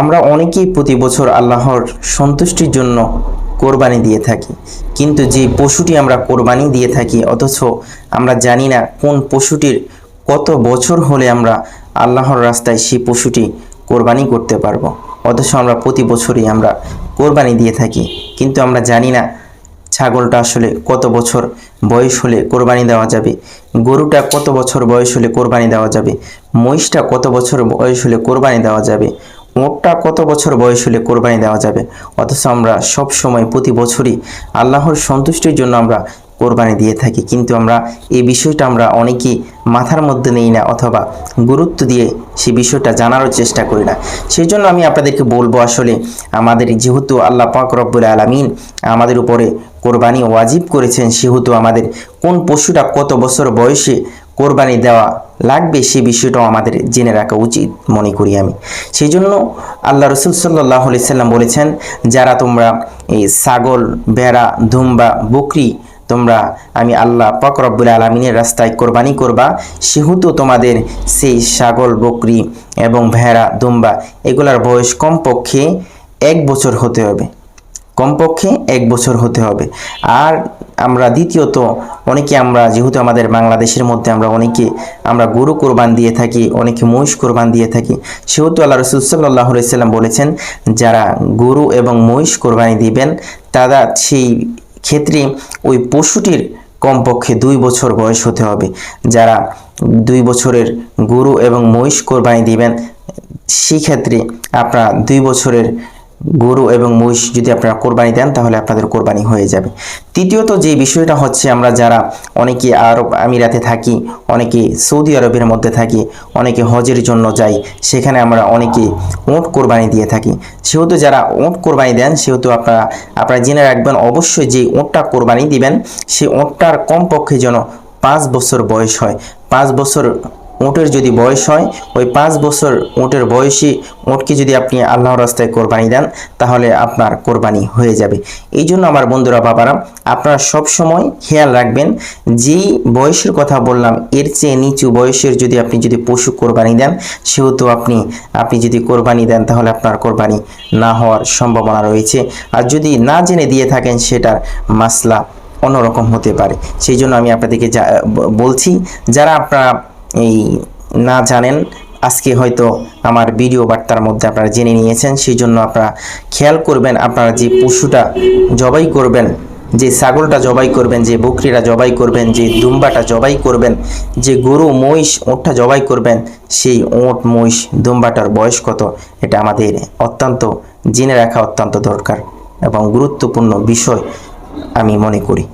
আমরা অনেকেই প্রতি বছর আল্লাহর সন্তুষ্টির জন্য কোরবানি দিয়ে থাকি। কিন্তু যে পশুটি আমরা কোরবানি দিয়ে থাকি, অথচ আমরা জানি না কোন পশুটির কত বছর হলে আমরা আল্লাহর রাস্তায় সেই পশুটি কোরবানি করতে পারব। অথচ আমরা প্রতি বছরই আমরা কোরবানি দিয়ে থাকি। কিন্তু আমরা জানি না ছাগলটা আসলে কত বছর বয়স হলে কোরবানি দেওয়া যাবে, গরুটা কত বছর বয়স হলে কোরবানি দেওয়া যাবে, মহিষটা কত বছর বয়স হলে কোরবানি দেওয়া যাবে ওটটা কত বছর বয়স হলে কোরবানি দেওয়া যাবে? অথচ আমরা সব সময় প্রতি বছরই আল্লাহর সন্তুষ্টির জন্য আমরা কোরবানি দিয়ে থাকি। কিন্তু আমরা এই বিষয়টা আমরা অনেকেই মাথার মধ্যে নেই না অথবা গুরুত্ব দিয়ে সেই বিষয়টা জানারও চেষ্টা করি না। সেই জন্য আমি আপনাদেরকে বলব আসলে, আমাদের যেহেতু আল্লাহ পাক রব্বুল আলমিন আমাদের উপরে কোরবানি ওয়াজিব করেছেন, সেহেতু আমাদের কোন পশুটা কত বছর বয়সে কোরবানি দেওয়া লাগবে, সে বিষয়টাও আমাদের জেনে রাখা উচিত, মনে করি আমি। সেই জন্য আল্লাহ রসুল সাল্লাহ সাল্লাম বলেছেন, যারা তোমরা এই ছাগল, ভেড়া, ধুম্বা, বকরি, তোমরা আমি আল্লাহ রব্বুল আলমিনের রাস্তায় কোরবানি করবা, সেহেতু তোমাদের সেই ছাগল, বকরি এবং ভেড়া দুম্বা এগুলার বয়স কমপক্ষে এক বছর হতে হবে। কমপক্ষে এক বছর হতে হবে। আর আমরা, দ্বিতীয়ত, অনেকে আমরা, যেহেতু আমাদের বাংলাদেশের মধ্যে আমরা অনেকে, আমরা গরু কোরবান দিয়ে থাকি, অনেকে মহিষ কোরবান দিয়ে থাকি, সেহেতু আল্লাহ রসুল সাল্লাহ সাল্লাম বলেছেন, যারা গরু এবং মহিষ কোরবানি দিবেন, তারা সেই ক্ষেত্রে ওই পশুটির কমপক্ষে দুই বছর বয়স হতে হবে। যারা দুই বছরের গরু এবং মহিষ কোরবানি দিবেন, সেই ক্ষেত্রে আপনারা দুই বছরের গরু এবং মহিষ যদি আপনারা কোরবানি দেন, তাহলে আপনাদের কোরবানি হয়ে যাবে। তৃতীয়ত যে বিষয়টা হচ্ছে, আমরা যারা অনেকে আরব আমিরাতে থাকি, অনেকে সৌদি আরবের মধ্যে থাকি, অনেকে হজের জন্য যাই, সেখানে আমরা অনেকে ওঁট কোরবানি দিয়ে থাকি। সেহেতু যারা ওঁট কোরবানি দেন, সেহেতু আপনারা আপনারা জেনে রাখবেন, অবশ্যই যে ওঁটটা কোরবানি দিবেন সেই ওঁটটার কমপক্ষে যেন পাঁচ বছর বয়স হয়। পাঁচ বছর উঁটের যদি বয়স হয়, ওই পাঁচ বছর উঁটের বয়সী উঁটকে যদি আপনি আল্লাহর রাস্তায় কোরবানি দেন, তাহলে আপনার কোরবানি হয়ে যাবে। এই জন্য আমার বন্ধুরা, বাবারা, আপনারা সব সময় খেয়াল রাখবেন, যেই বয়সের কথা বললাম, এর চেয়ে নিচু বয়সের যদি আপনি যদি পশু কোরবানি দেন, সেহেতু আপনি আপনি যদি কোরবানি দেন, তাহলে আপনার কোরবানি না হওয়ার সম্ভাবনা রয়েছে। আর যদি না জেনে দিয়ে থাকেন, সেটার মাসলা অন্যরকম হতে পারে। সেই জন্য আমি আপনাদেরকে বলছি, যারা আপনারা এই না জানেন, আজকে হয়তো আমার ভিডিও বার্তার মধ্যে আপনারা জেনে নিয়েছেন সেই জন্য আপনারা খেয়াল করবেন, আপনারা যে পশুটা জবাই করবেন, যে ছাগলটা জবাই করবেন, যে বকরিটা জবাই করবেন, যে দুম্বাটা জবাই করবেন, যে গরু মহিষ ওঁটটা জবাই করবেন, সেই ওঁট, মহিষ, দুম্বাটার বয়স কত, এটা আমাদের অত্যন্ত জেনে রাখা অত্যন্ত দরকার এবং গুরুত্বপূর্ণ বিষয় আমি মনে করি।